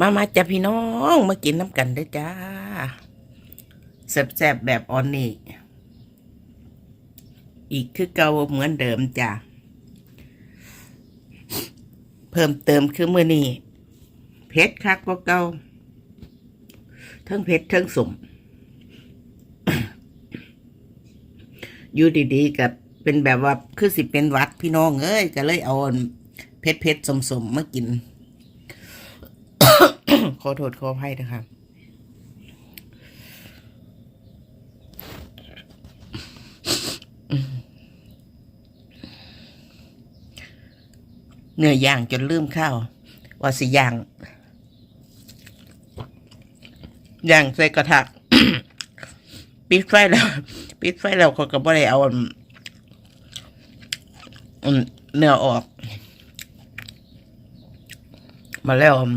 มามาจ้ะพี่น้องมากินน้ำกันด้อจ้าแซ่บๆแบบออนนี่อีกคือเก่าเหมือนเดิมจ้ะเพิ่มเติมคือมือนี้เผ็ดคักกว่าเก่าทั้งเผ็ดทั้งสมอยู่ดีๆกับเป็นแบบว่าคือสิเป็นวัดพี่น้องเอ้ยก็เลยเอาเผ็ดเผ็ดๆสมๆมากิน ขอโทษขออภัยนะครับเนื้อย่างจนลืมข้าวว่าสิย่างย่างใส่กระทะปิดไฟแล้วปิดไฟแล้วเขาก็บ่ได้เอาเนื้อออก มาแล้วอัน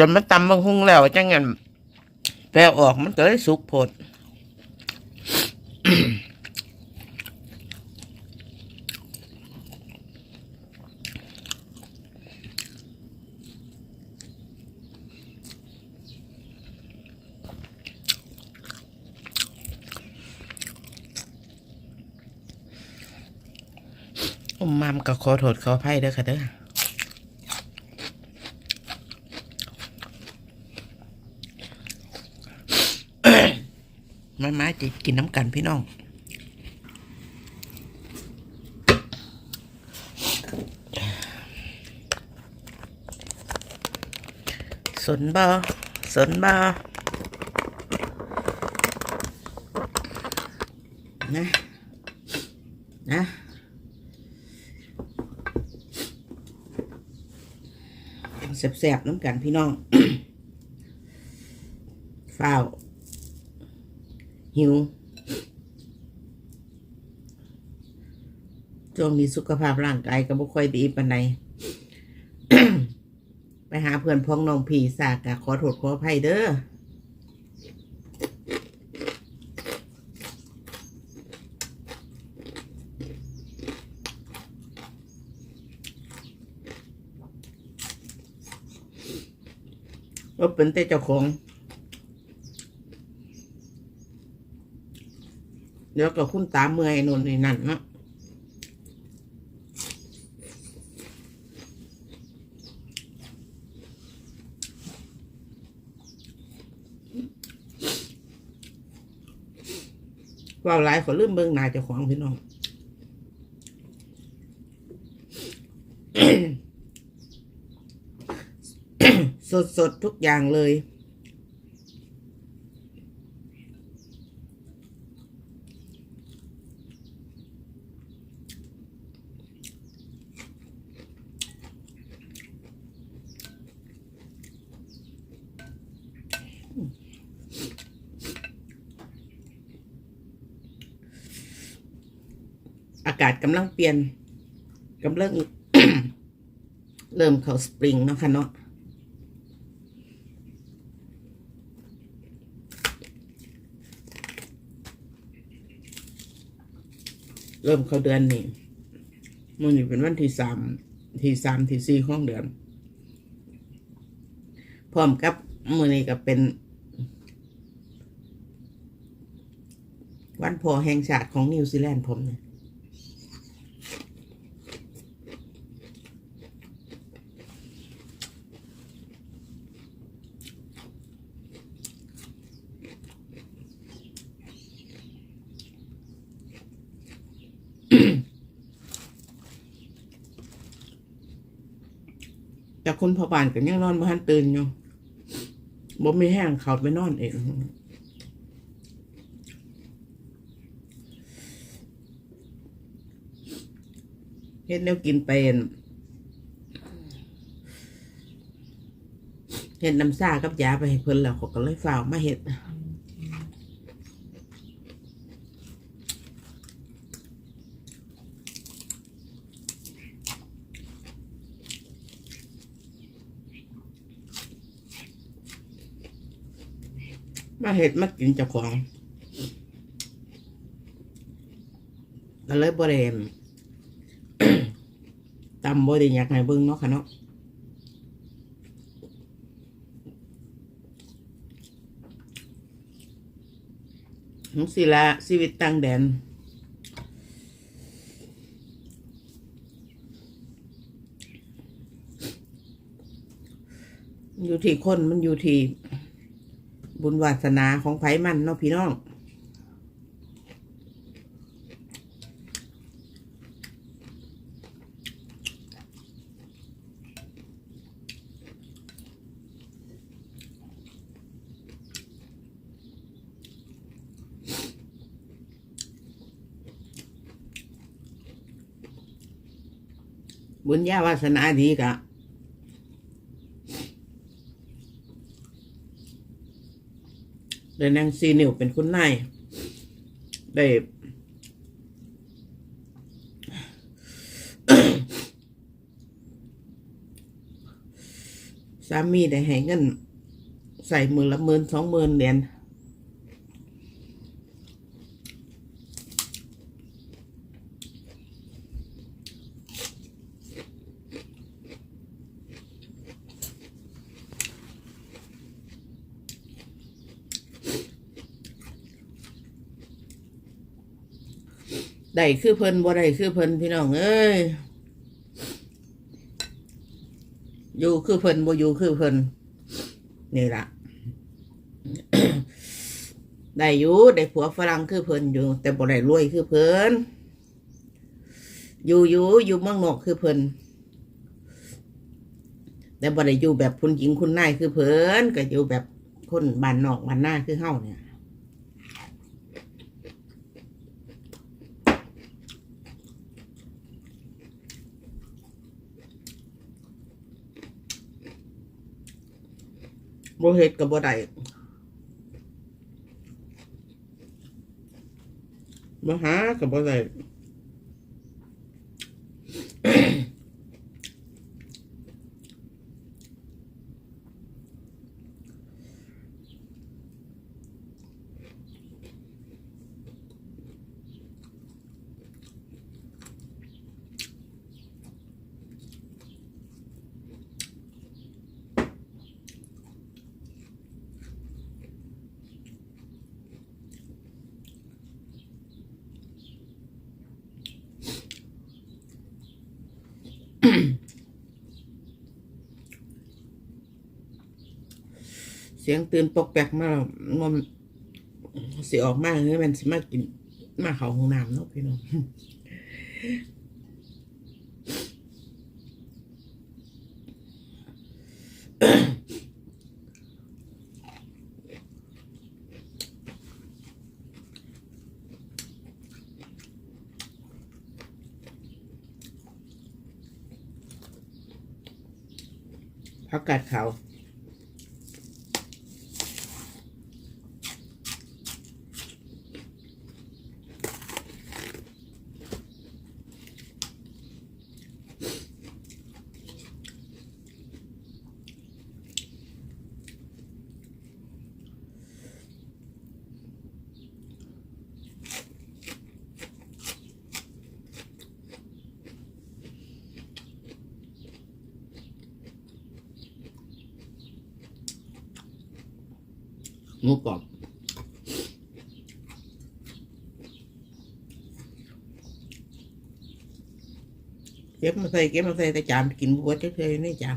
จนมันตำบางหุ้งแล้วจังเงินแปลออกมันก็เลยสุกโพดอมมามก็ขอโทษขออภัยเด้อค่ะเด้อ มามาจะกินน้ำกันพี่น้องสนบอสนบอนะนะแสบๆน้ำกันพี่น้องฝ้าว หิวช่วงนี้สุขภาพร่างกายก็บ่ค่อยดีปานใดไปหาเพื่อนพ้องน้องพี่สากะขอโทษขออภัยเด้อว่าเป็นแต่เจ้าของ เดี๋ยวก็คุณตาเมื่อยนนนี่นั่นเนาะว่าหลายขอลืมเบิ่งหน้าเจ้าของพี่น้องสดสดๆทุกอย่างเลย อากาศกำลังเปลี่ยนกำลังเริ่มเข้าสปริงเนาะค่ะเนาะเริ่มเข้าเดือนนี่มันอยู่เป็นวันที่สามที่สามที่สี่ของเดือน พร้อมกับมือนี้ก็เป็น วันพอแห่งชาติของนิวซีแลนด์ผมเนี่ย คนพอบ้านกันยังนอนบ้านตื่นอยู่บ่มีแห้งเขาไปนอนเองเฮ็ดแนวกินเป็นเฮ็ดน้ำซ่ากับยาไปให้เพิ่นแล้วเขาก็เลยฝ่ามาเฮ็ด มาเฮ็ดมากินเจ้าของก็เลยบริเวณตำบ่ได้อยากให้เบิ่งเนาะค่ะเนาะทั้งสิละชีวิตต่างแดนอยู่ที่คนมันอยู่ที่ บุญวาสนาของไผมันเนาะพี่น้อง บุญญาวาสนาดีกะ ได้นางซีนิวเป็นคุณนายได้สามีได้ให้เงิน ใส่มือละหมื่นสองหมื่นเหรียญ ได้คือเพิ่นบ่ได้คือเพิ่นพี่น้องเอ้ยอยู่คือเพิ่นบ่อยู่คือเพิ่นนี่ล่ะได้อยู่ได้ผัวฝรั่งคือเพิ่นอยู่ แต่บ่ได้รวยคือเพิ่นอยู่อยู่อยู่เมืองนอกคือเพิ่นแต่บ่ได้อยู่แบบคุณหญิงคุณนายคือเพิ่นก็อยู่แบบคนบ้านนอกบ้านหน้าคือเฮาเนี่ย บ่เฮ็ดกับบ่ได้บ่หากับบ่ได้ เสียงตื่นปกแปกมาแล้วมันสิออกมากเฮ้ยมันสิมากินมาเขาห้องน้ำเนาะพี่น้อง ผั กัดเขา หมูกรอบเก็บมาใส่เก็บมาใส่แต่จานกินบัวเฉยๆนี่จาน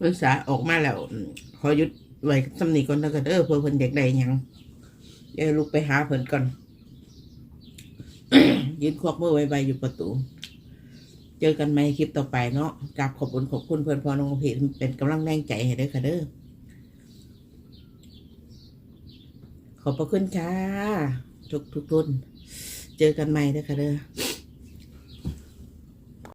มันสาออกมาแล้วขอหยุดไว้สำนีก่อนแล้วก็เด้อเพื่อเพิ่นอยากได้ยังเดี๋ยวลูกไปหาเพิ่นก่อนยืนควักมือไว้ใบอยู่ประตู เจอกันไหมคลิปต่อไปเนาะกราบขอบคุณขอบคุณเพื่อนพอน้องเพจเป็นกำลังแรงใจให้ด้อค่ะเด้อขอบพระคุณค่ะทุกทุกทุนเจอกันใหม่ด้อค่ะเด้อ